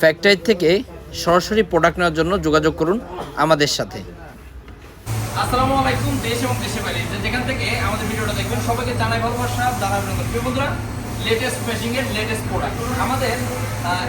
Factory থেকে সরাসরি product নেওয়ার জন্য যোগাযোগ করুন আমাদের সাথে। আসসালামু আলাইকুম, দেশ এবং দেশের বাইরে। যেখান থেকে আমাদের ভিডিওটা দেখবেন, সবাইকে জানাই ভালোবাসা, জানাই প্রিয় বন্ধুরা লেটেস্ট মেশিং এর লেটেস্ট প্রোডাক্ট আমাদের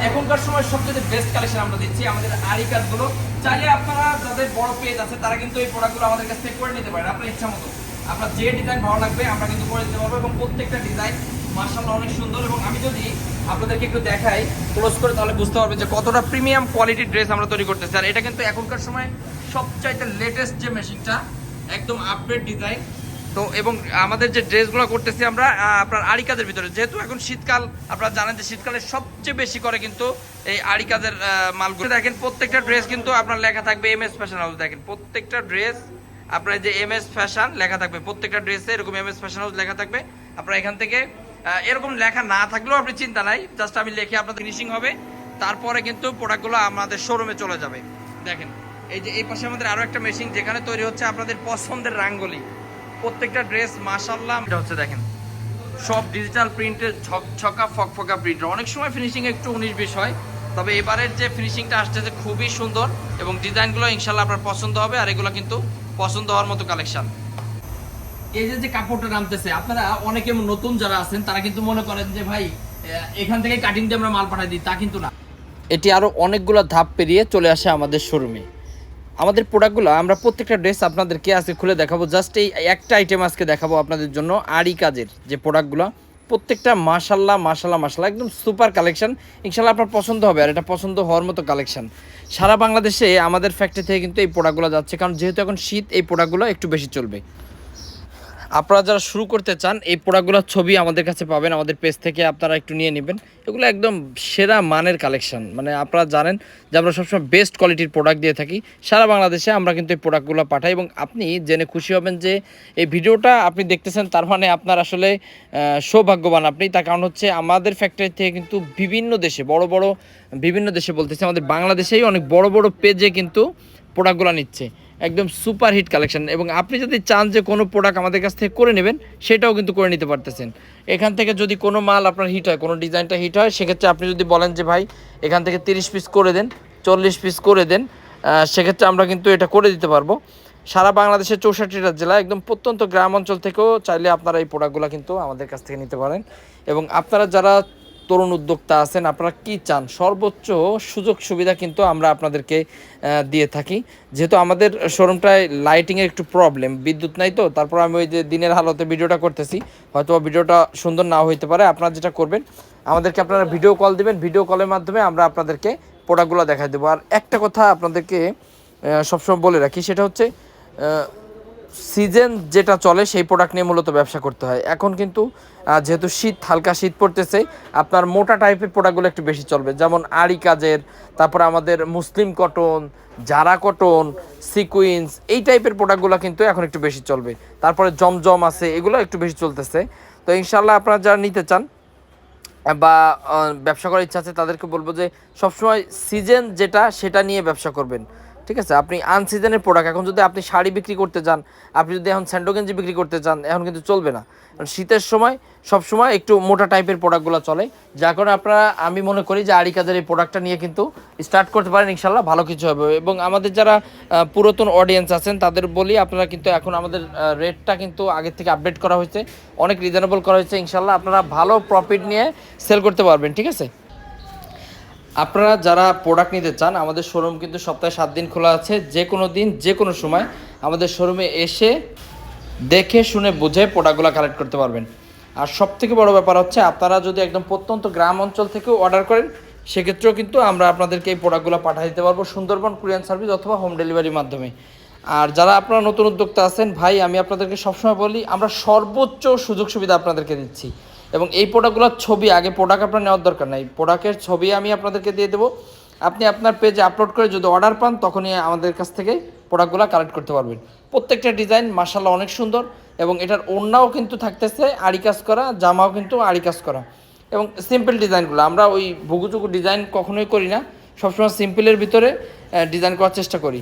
এখনকার সময় সবচেয়ে বেস্ট কালেকশন আমরা দিচ্ছি আমাদের আরি কাজগুলো চাইলে আপনারা যাদের বড় পেজ আছে, তারা কিন্তু এই প্রোডাক্টগুলো আমাদের কাছ থেকে করে নিতে পারেন। আপনার ইচ্ছা মতো। আপনার যে ডিজাইন ভালো লাগবে, আমরা কিন্তু করে দিতে পারব এবং প্রত্যেকটা ডিজাইন মার্শাল্লাহ অনেক সুন্দর এবং আমি যদি আপনাদেরকে একটু দেখাই ক্লোজ করে তাহলে বুঝতে পারবেন যে কতটা প্রিমিয়াম কোয়ালিটির ড্রেস আমরা তৈরি করতেছি। আর এটা কিন্তু এখনকার সময় সবচাইতে লেটেস্ট যে মেশিনটা একদম আপডেট ডিজাইন তো এবং আমাদের যে ড্রেসগুলো করতেছি আমরা আপনার আড়ি কাজের ভিতরে। যেহেতু এখন শীতকাল, আপনারা জানেন যে শীতকালে সবচেয়ে বেশি করে কিন্তু এই আড়ি কাজের মালগুলো। দেখেন, প্রত্যেকটা ড্রেস কিন্তু আপনার লেখা থাকবে এম এস ফ্যাশন হাউস দেখেন, প্রত্যেকটা ড্রেস আপনার যে এম এস ফ্যাশন লেখা থাকবে। প্রত্যেকটা ড্রেসে এরকম এম এস ফ্যাশন হাউস লেখা থাকবে। আপনারা এখান থেকে এরকম লেখা না থাকলেও আপনি চিন্তা নাই। জাস্ট আমি লিখে আপনাদের ফিনিশিং হবে। তারপরে কিন্তু প্রোডাক্টগুলো আমাদের শোরুমে চলে যাবে। দেখেন, এই যে এই পাশে আমাদের আরও একটা মেশিন যেখানে তৈরি হচ্ছে আপনাদের পছন্দের রাঙ্গলি। প্রত্যেকটা ড্রেস মাশাল্লাহ এটা হচ্ছে দেখেন, সব ডিজিটাল প্রিন্টের ছকা, ফকফকা প্রিন্ট অনেক সময় ফিনিশিং একটু উনিশ বিশ হয়। তবে এবারের যে ফিনিশিংটা আসতেছে খুবই সুন্দর এবং ডিজাইনগুলো ইনশাল্লাহ আপনার পছন্দ হবে আর এগুলো কিন্তু পছন্দ হওয়ার মতো কালেকশন এই যে যে কাপড়টা নামতেছে, আপনারা অনেকে নতুন যারা আছেন, তারা কিন্তু মনে করেন যে, ভাই এখান থেকে কাটিং দিয়ে আমরা মাল পাঠাই দিই। তা কিন্তু না। এটি আরও অনেকগুলো ধাপ পেরিয়ে চলে আসে আমাদের শোরুমে। আমাদের প্রোডাক্টগুলো, আমরা প্রত্যেকটা ড্রেস আপনাদেরকে আজকে খুলে দেখাবো। জাস্ট এই একটা আইটেম আজকে দেখাবো আপনাদের জন্য, আড়ি কাজের যে প্রোডাক্টগুলো। প্রত্যেকটা মাশাল্লাহ মাশাল্লাহ মাশাল্লাহ, একদম সুপার কালেকশন। ইনশাল্লাহ আপনার পছন্দ হবে আর এটা পছন্দ হওয়ার মতো কালেকশন। সারা বাংলাদেশে আমাদের ফ্যাক্টরি থেকে কিন্তু এই প্রোডাক্টগুলো যাচ্ছে, কারণ যেহেতু এখন শীত, এই প্রোডাক্টগুলো একটু বেশি চলবে। আপনারা যারা শুরু করতে চান, এই প্রোডাক্টগুলোর ছবি আমাদের কাছে পাবেন, আমাদের পেজ থেকে আপনারা একটু নিয়ে নেবেন। এগুলো একদম সেরা মানের কালেকশন। মানে আপনারা জানেন যে আমরা সবসময় বেস্ট কোয়ালিটির প্রোডাক্ট দিয়ে থাকি। সারা বাংলাদেশে আমরা কিন্তু এই প্রোডাক্টগুলো পাঠাই এবং আপনি জেনে খুশি হবেন যে এই ভিডিওটা আপনি দেখতেছেন, তার মানে আপনার আসলে সৌভাগ্যবান আপনি। তার কারণ হচ্ছে আমাদের ফ্যাক্টরি থেকে কিন্তু বিভিন্ন দেশে, বড় বড় বিভিন্ন দেশে বলতেছে, আমাদের বাংলাদেশেই অনেক বড় বড় পেজে কিন্তু প্রোডাক্টগুলো নিচ্ছে। একদম সুপার হিট কালেকশন। এবং আপনি যদি চান যে কোনো প্রোডাক্ট আমাদের কাছ থেকে করে নেবেন, সেটাও কিন্তু করে নিতে পারতেছেন। এখান থেকে যদি কোনো মাল আপনার হিট হয়, কোনো ডিজাইনটা হিট হয়, সেক্ষেত্রে আপনি যদি বলেন যে, ভাই, এখান থেকে তিরিশ পিস করে দেন, চল্লিশ পিস করে দেন সেক্ষেত্রে আমরা কিন্তু এটা করে দিতে পারব। সারা বাংলাদেশের চৌষট্টিটা জেলা, একদম প্রত্যন্ত গ্রাম অঞ্চল থেকেও চাইলে আপনারা এই প্রোডাক্টগুলো কিন্তু আমাদের কাছ থেকে নিতে পারেন। এবং আপনারা যারা তরুণ উদ্যোক্তা আছেন, আপনারা কি চান? সর্বোচ্চ সুযোগ সুবিধা কিন্তু আমরা আপনাদেরকে দিয়ে থাকি। যেহেতু আমাদের শোরুমটায় লাইটিংয়ের একটু প্রবলেম বিদ্যুৎ নাই তো, তারপর আমি ওই যে দিনের হালতে ভিডিওটা করতেছি। হয়তো ভিডিওটা সুন্দর নাও হইতে পারে, আপনারা যেটা করবেন, আমাদেরকে আপনারা ভিডিও কল দিবেন ভিডিও কলের মাধ্যমে আমরা আপনাদেরকে প্রোডাক্টগুলো দেখাই দেবো। আর একটা কথা আপনাদেরকে সবসময় বলে রাখি, সেটা হচ্ছে সিজন যেটা চলে, সেই প্রোডাক্ট নিয়ে মূলত ব্যবসা করতে হয়। এখন কিন্তু যেহেতু শীত, হালকা শীত পড়তেছে, আপনার মোটা টাইপের প্রোডাক্টগুলো একটু বেশি চলবে। যেমন আড়ি কাজের, তারপরে আমাদের মুসলিম কটন জারা কটন সিকুইন্স এই টাইপের প্রোডাক্টগুলো কিন্তু এখন একটু বেশি চলবে। তারপরে জমজম আছে, এগুলো একটু বেশি চলতেছে। তো ইনশাল্লাহ আপনারা যারা নিতে চান, বা ব্যবসা করার ইচ্ছা আছে, তাদেরকে বলব যে সবসময় সিজন যেটা, সেটা নিয়ে ব্যবসা করবেন। ঠিক আছে? আপনি আনসিজনের প্রোডাক্ট এখন যদি আপনি শাড়ি বিক্রি করতে চান আপনি যদি এখন স্যান্ডো গেঞ্জি বিক্রি করতে চান এখন কিন্তু চলবে না। কারণ শীতের সময়, সব সময় একটু মোটা টাইপের প্রোডাক্টগুলো চলে। যার কারণে আপনারা, আমি মনে করি যে আড়ি কাজের এই প্রোডাক্টটা নিয়ে কিন্তু স্টার্ট করতে পারেন ইনশাল্লাহ ভালো কিছু হবে। এবং আমাদের যারা পুরাতন অডিয়েন্স আছেন, তাদের বলি আপনারা কিন্তু এখন আমাদের রেটটা কিন্তু আগের থেকে আপডেট করা হয়েছে। অনেক রিজনেবল করা হয়েছে ইনশাল্লাহ আপনারা ভালো প্রফিট নিয়ে সেল করতে পারবেন, ঠিক আছে? আপনারা যারা প্রোডাক্ট নিতে চান, আমাদের শোরুম কিন্তু সপ্তাহে সাত দিন খোলা আছে। যে কোনো দিন, যে কোনো সময় আমাদের শোরুমে এসে দেখে, শুনে, বুঝে প্রোডাক্টগুলো কালেক্ট করতে পারবেন। আর সব থেকে বড় ব্যাপার হচ্ছে, আপনারা যদি একদম প্রত্যন্ত গ্রাম অঞ্চল থেকেও অর্ডার করেন, সেক্ষেত্রেও কিন্তু আমরা আপনাদেরকে এই প্রোডাক্টগুলো পাঠিয়ে দিতে পারব সুন্দরবন কুরিয়ান সার্ভিস অথবা হোম ডেলিভারির মাধ্যমে। আর যারা আপনারা নতুন উদ্যোক্তা আছেন, ভাই, আমি আপনাদেরকে সবসময় বলি, আমরা সর্বোচ্চ সুযোগ সুবিধা আপনাদেরকে দিচ্ছি। এবং এই প্রোডাক্টগুলোর ছবি, আগে প্রোডাক্ট আপনার নেওয়ার দরকার নাই। প্রোডাক্টের ছবি আমি আপনাদেরকে দিয়ে দেবো। আপনি আপনার পেজে আপলোড করে যদি অর্ডার পান, তখনই আমাদের কাছ থেকে প্রোডাক্টগুলো কালেক্ট করতে পারবেন। প্রত্যেকটা ডিজাইন মার্শাল্লাহ অনেক সুন্দর এবং এটার ওড়নাও কিন্তু থাকতেছে আড়ি কাজ করা, জামাও কিন্তু আড়ি কাজ করা। এবং সিম্পল ডিজাইনগুলো আমরা ওই ভুগুচুকু ডিজাইন কখনোই করি না। সবসময় সিম্পলের ভিতরে ডিজাইন করার চেষ্টা করি।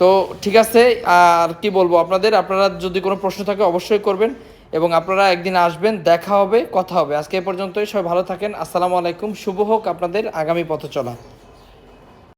তো ঠিক আছে, আর কি বলব আপনাদের? আপনারা যদি কোনো প্রশ্ন থাকে অবশ্যই করবেন। এবং আপনারা একদিন আসবেন, দেখা হবে, কথা হবে। আজকে এ পর্যন্তই, সবাই ভালো থাকেন। আসসালামু আলাইকুম, শুভ হোক আপনাদের আগামী পথ চলা